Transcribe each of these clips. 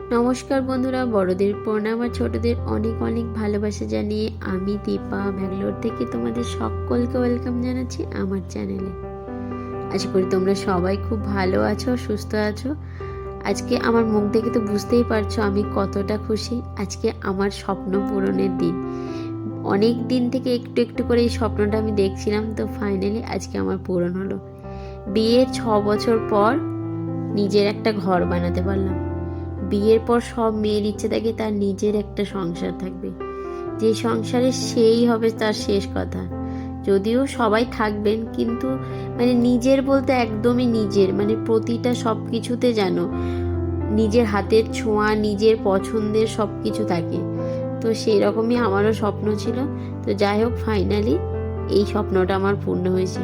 নমস্কার বন্ধুরা, বড়দের প্রণাম আর ছোটদের অনেক অনেক ভালোবাসা জানিয়ে আমি দীপা ব্যাঙ্গালোর থেকে তোমাদের সকলকে ওয়েলকাম জানাচ্ছি আমার চ্যানেলে আশা করি তোমরা সবাই খুব ভালো আছো, সুস্থ আছো। আজকে আমার মুখ দেখে তো বুঝতেই পারছ আমি কতটা খুশি। আজকে আমার স্বপ্ন পূরণের দিন। অনেক দিন থেকে একটু একটু করে এই স্বপ্নটা আমি দেখছিলাম তো ফাইনালি আজকে আমার পূরণ হলো। বিয়ের ছ বছর পর নিজের একটা ঘর বানাতে পারলাম। বিয়ের পর সব মেয়ের ইচ্ছে থাকে তার নিজের একটা সংসার থাকবে। যে সংসারে সেই হবে তার শেষ কথা। যদিও সবাই থাকবেন, কিন্তু মানে নিজের বলতে একদমই নিজের মানে প্রতিটা সব কিছুতে যেন নিজের হাতের ছোঁয়া, নিজের পছন্দের সব কিছু থাকে। তো সেই রকমই আমারও স্বপ্ন ছিল। তো যাই হোক ফাইনালি এই স্বপ্নটা আমার পূর্ণ হয়েছে।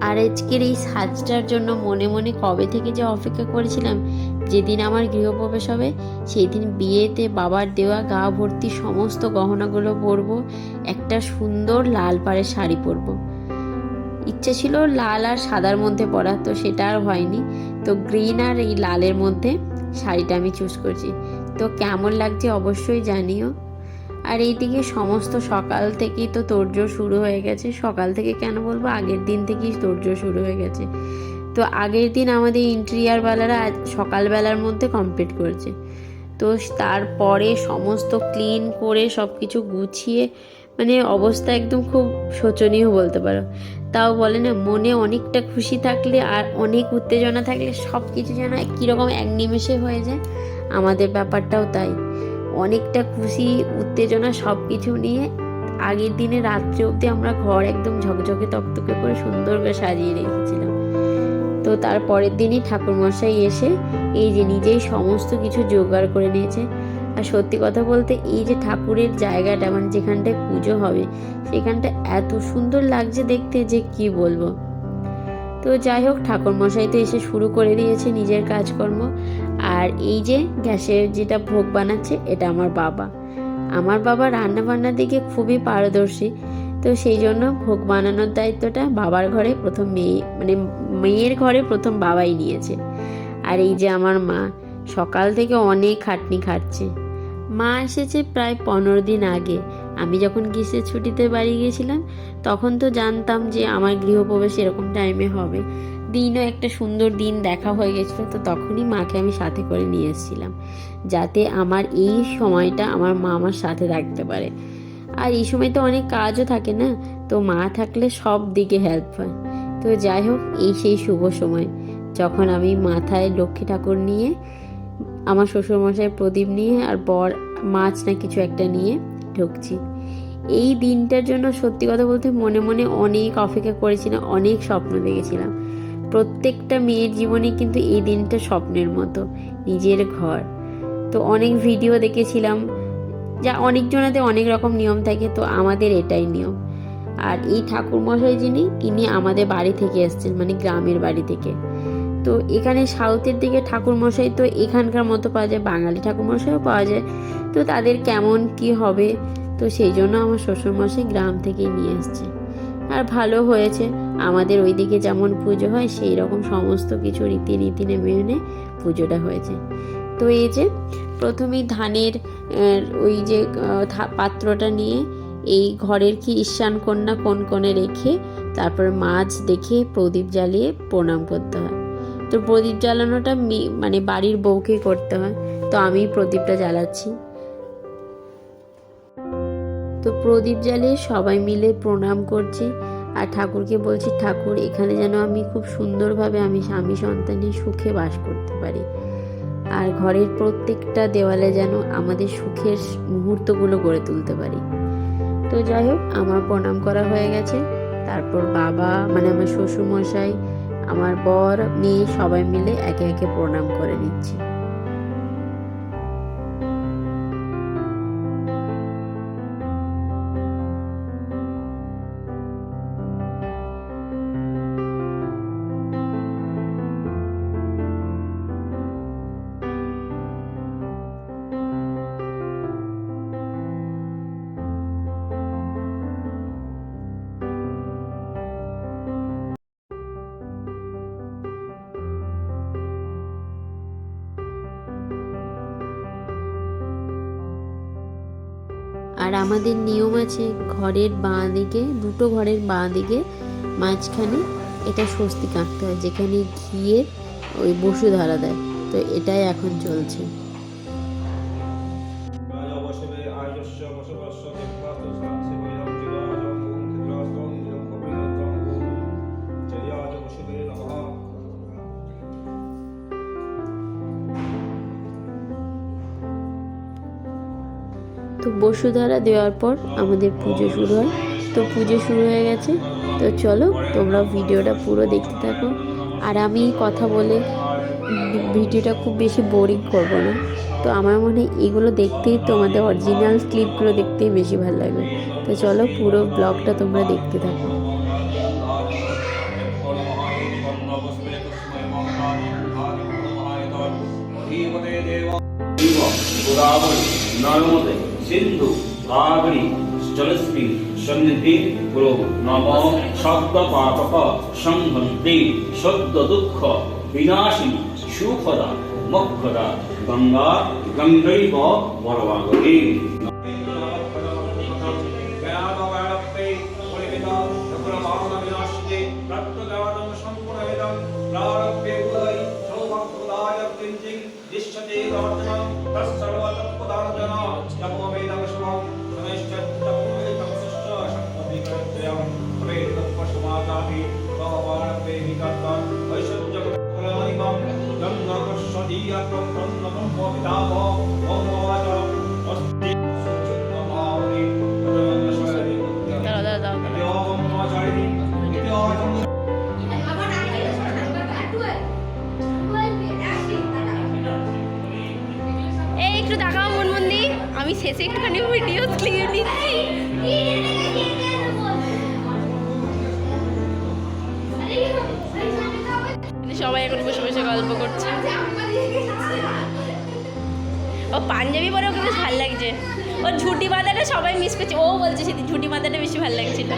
আর আজকের এই সাজটার জন্য মনে মনে কবে থেকে যে অপেক্ষা করেছিলাম, যেদিন আমার গৃহপ্রবেশ হবে সেই দিন বিয়েতে বাবার দেওয়া গা ভর্তি সমস্ত গহনাগুলো পরবো, একটা সুন্দর লাল পাড়ের শাড়ি পরবো। ইচ্ছে ছিল লাল আর সাদার মধ্যে পরা তো সেটা আর হয়নি। তো গ্রিন আর এই লালের মধ্যে শাড়িটা আমি চুজ করছি। তো কেমন লাগছে অবশ্যই জানিও। আর এইদিকে সমস্ত সকাল থেকেই তো তোড়জোড় শুরু হয়ে গেছে। সকাল থেকে কেন বলব? আগের দিন থেকেই তোড়জোড় শুরু হয়ে গেছে। তো আগের দিন আমাদের ইন্টেরিয়ারওয়ালারা সকালবেলার মধ্যে কমপ্লিট করেছে। তো তারপরে সমস্ত ক্লিন করে সব কিছু গুছিয়ে মানে অবস্থা একদম খুব শোচনীয় বলতে পারো। তাও বলে না, মনে অনেকটা খুশি থাকলে আর অনেক উত্তেজনা থাকলে সব কিছু যেন কীরকম এক নিমেষে হয়ে যায়। আমাদের ব্যাপারটাও তাই। অনেকটা খুশি, উত্তেজনা সব কিছু নিয়ে আগের দিনে রাত্রে অবধি আমরা ঘর একদম ঝকঝকে তকতকে করে সুন্দর করে সাজিয়ে রেখেছিলাম। তো তার পরের দিনই ঠাকুরমশাই এসে এই যে নিজেই সমস্ত কিছু জোগাড় করে নিয়েছে। আর সত্যি কথা বলতে এই যে ঠাকুরের জায়গাটা মানে যেখানটায় পুজো হবে, সেখানটা এত সুন্দর লাগছে দেখতে যে কি বলব। তো যাই হোক, ঠাকুরমশাই তো এসে শুরু করে দিয়েছে নিজের কাজকর্ম। আর এই যে গ্যাসের যেটা ভোগ বানাচ্ছে, এটা আমার বাবা। আমার বাবা রান্না বান্নার দিকে খুবই পারদর্শী, তো সেই জন্য ভোগ বানানোর দায়িত্বটা বাবার ঘরে প্রথম মেয়ে মানে মেয়ের ঘরে প্রথম বাবাই নিয়েছে। আর এই যে আমার মা, সকাল থেকে অনেক খাটনি খাটছে মা এসেছে প্রায় পনেরো দিন আগে। আমি যখন গ্রীষ্মের ছুটিতে বাড়ি গিয়েছিলাম, তখন তো জানতাম যে আমার গৃহপ্রবেশ এরকম টাইমে হবে। দিনও একটা সুন্দর দিন দেখা হয়ে গেছিল, তো তখনই মাকে আমি সাথে করে নিয়ে এসেছিলাম, যাতে আমার এই সময়টা আমার মা আমার সাথে থাকতে পারে। আর এই সময় তো অনেক কাজও থাকে না, তো মা থাকলে সব দিকে হেল্প হয়। তো যাই হোক, এই সেই শুভ সময়, যখন আমি মাথায় লক্ষ্মী ঠাকুর নিয়ে, আমার শ্বশুরমশাই প্রদীপ নিয়ে আর বর মাছ না কিছু একটা নিয়ে ঢুকছি। এই দিনটার জন্য সত্যি কথা বলতে মনে মনে অনেক অপেক্ষা করেছিলাম অনেক স্বপ্ন দেখেছিলাম। প্রত্যেকটা মেয়ের জীবনে কিন্তু এই দিনটা স্বপ্নের মতো, নিজের ঘর। তো অনেক ভিডিও দেখেছিলাম, যা অনেকজনাতে অনেক রকম নিয়ম থাকে, তো আমাদের এটাই নিয়ম। আর এই ঠাকুরমশাই যিনি ইনি আমাদের বাড়ি থেকে এসছেন মানে গ্রামের বাড়ি থেকে। তো এখানে সাউথের দিকে ঠাকুরমশাই, তো এখানকার মতো পাওয়া যায়, বাঙালি ঠাকুরমশাইও পাওয়া যায়। তো তাদের কেমন কি হবে, তো সেই জন্য আমার শ্বশুরমশাই গ্রাম থেকে নিয়ে এসছে। আর ভালো হয়েছে। আমাদের ওইদিকে যেমন পুজো হয় সেই রকম সমস্ত কিছু রীতিনীতি মেনে পুজোটা হয়েছে। তো এই যে প্রথমেই ধানের ওই যে পাত্রটা নিয়ে এই ঘরের কি ঈশান কন্যা কোন কোণে রেখে তারপর মাছ দেখে প্রদীপ জ্বালিয়ে প্রণাম করতে হয়। তো প্রদীপ জ্বালানোটা মানে বাড়ির বউকে করতে হয়। তো আমি প্রদীপটা জ্বালাচ্ছি। তো প্রদীপ জ্বালিয়ে সবাই মিলে প্রণাম করছি। আর ঠাকুরকে বলছি, ঠাকুর, এখানে যেন আমি খুব সুন্দরভাবে আমি স্বামী সন্তানের সুখে বাস করতে পারি। আর ঘরের প্রত্যেকটা দেওয়ালে যেন আমাদের সুখের মুহূর্তগুলো গড়ে তুলতে পারি। তো যাই হোক, আমার প্রণাম করা হয়ে গেছে। তারপর বাবা মানে আমার শ্বশুরমশাই, আমার বর, মেয়ে সবাই মিলে একে একে প্রণাম করে নিচ্ছি। আর আমাদের নিয়ম আছে ঘরের বাঁ দিকে, দুটো ঘরের বাঁ দিকে মাঝখানে এটা স্বস্তি কাঁদতে হয়, যেখানে ঘিয়ের ওই বসু ধরা দেয়। তো এটাই এখন চলছে। তো বসুধারা দেওয়ার পর আমাদের পুজো শুরু হয়। তো পুজো শুরু হয়ে গেছে। তো চলো, তোমরা ভিডিওটা পুরো দেখতে থাকো। আর আমি কথা বলে ভিডিওটা খুব বেশি বোরিং করব না। তো আমার মনে হয় এগুলো দেখতেই তোমাদের অরিজিনাল ক্লিপগুলো দেখতেই বেশি ভালো লাগবে তো চলো, পুরো ব্লগটা তোমরা দেখতে থাকো। সিন্ধু, কাবেরী, জলশ্রী, সন্নিধি গুরু নব শব্দ পাপক সংহন্তি শব্দ দুঃখ, বিনাশিনী, সুখদা, মক্ষদা, গঙ্গা, গঙ্গৈব বরবাগরী একটু দেখাও মনমন্দি। আমি শেষে একটুখানি ভিডিও ক্লিপ নিচ্ছি। সবাই এখন বসে বসে গল্প করছে। ও পাঞ্জাবি পরেও কিন্তু ভালো লাগছে। ও ঝুটি বাঁধাটা সবাই মিস করছে। ও বলছে সেদিন ঝুটি বাঁধাটা বেশি ভালো লাগছিল।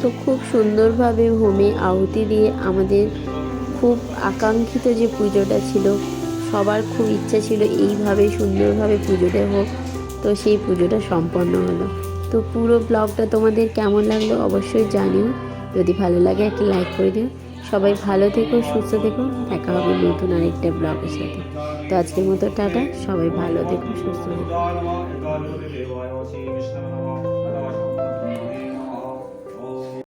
তো খুব সুন্দরভাবে হোমে আহুতি দিয়ে আমাদের খুব আকাঙ্ক্ষিত যে পুজোটা ছিল, সবার খুব ইচ্ছা ছিল এইভাবে সুন্দরভাবে পুজোটা হোক। তো সেই পুজোটা সম্পন্ন হলো। তো পুরো ব্লগটা তোমাদের কেমন লাগল অবশ্যই জানিও। যদি ভালো লাগে একটা লাইক করে দিও। সবাই ভালো থেকো সুস্থ থেকো দেখা হবে নতুন আরেকটা ব্লগের সাথে তো আজকের মতো টাটা সবাই ভালো থেকো সুস্থ থেকো